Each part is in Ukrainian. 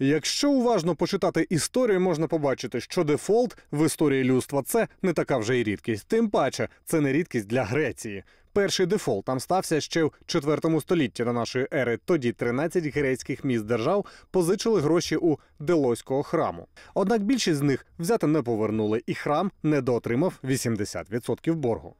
Якщо уважно почитати історію, можна побачити, що дефолт в історії людства це не така вже й рідкість. Тим паче, це не рідкість для Греції. Перший дефолт там стався ще в 4 столітті до нашої ери. Тоді 13 грецьких міст держав позичили гроші у Делойського храму. Однак більшість з них взяти не повернули, і храм недоотримав 80% боргу.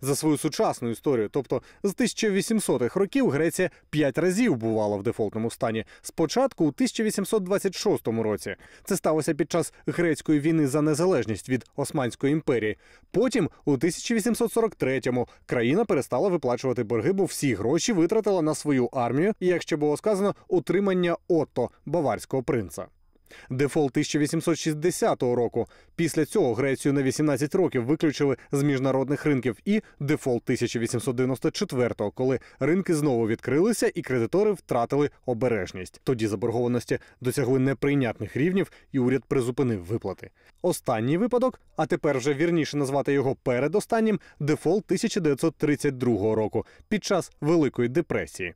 За свою сучасну історію, тобто з 1800-х років, Греція п'ять разів бувала в дефолтному стані. Спочатку у 1826 році це сталося під час грецької війни за незалежність від Османської імперії. Потім, у 1843-му, країна перестала виплачувати борги, бо всі гроші витратила на свою армію, і як ще було сказано, утримання Отто, баварського принца. Дефолт 1860 року. Після цього Грецію на 18 років виключили з міжнародних ринків. І дефолт 1894, коли ринки знову відкрилися і кредитори втратили обережність. Тоді заборгованості досягли неприйнятних рівнів, і уряд призупинив виплати. Останній випадок, а тепер вже вірніше назвати його передостаннім, дефолт 1932 року під час Великої депресії.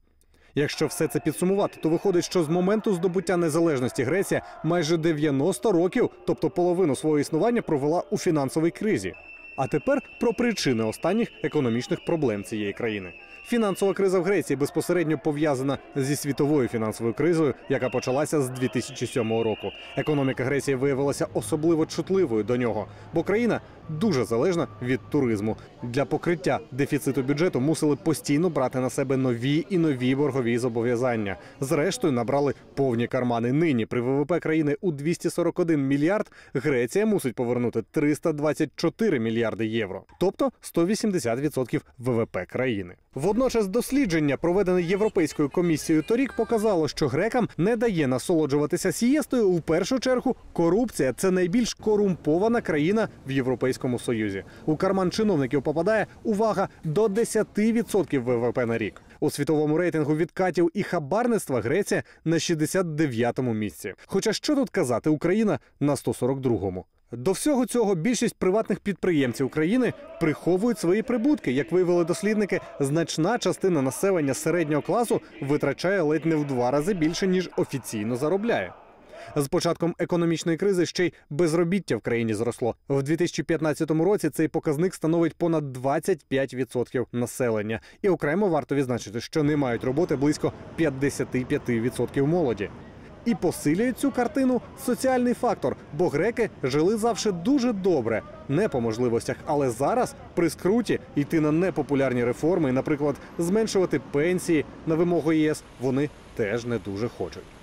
Якщо все це підсумувати, то виходить, що з моменту здобуття незалежності Греція майже 90 років, тобто половину свого існування, провела у фінансовій кризі. А тепер про причини останніх економічних проблем цієї країни. Фінансова криза в Греції безпосередньо пов'язана зі світовою фінансовою кризою, яка почалася з 2007 року. Економіка Греції виявилася особливо чутливою до нього, бо країна дуже залежна від туризму. Для покриття дефіциту бюджету мусили постійно брати на себе нові і нові боргові зобов'язання. Зрештою набрали повні кармани. Нині при ВВП країни у 241 мільярд Греція мусить повернути 324 мільярди євро, тобто 180% ВВП країни. Водночас дослідження, проведене Європейською комісією торік, показало, що грекам не дає насолоджуватися сієстою. У першу чергу корупція це найбільш корумпована країна в Європейському Союзі. У карман чиновників попадає увага до 10% ВВП на рік. У світовому рейтингу відкатів і хабарництва Греція на 69-му місці. Хоча що тут казати, Україна на 142-му. До всього цього більшість приватних підприємців України приховують свої прибутки. Як виявили дослідники, значна частина населення середнього класу витрачає ледь не в два рази більше ніж офіційно заробляє. З початком економічної кризи ще й безробіття в країні зросло. В 2015 році цей показник становить понад 25% населення. І окремо варто відзначити, що не мають роботи близько 55% молоді. І посилює цю картину соціальний фактор, бо греки жили завжди дуже добре, не по можливостях, але зараз при скруті йти на непопулярні реформи, наприклад, зменшувати пенсії на вимогу ЄС, вони теж не дуже хочуть.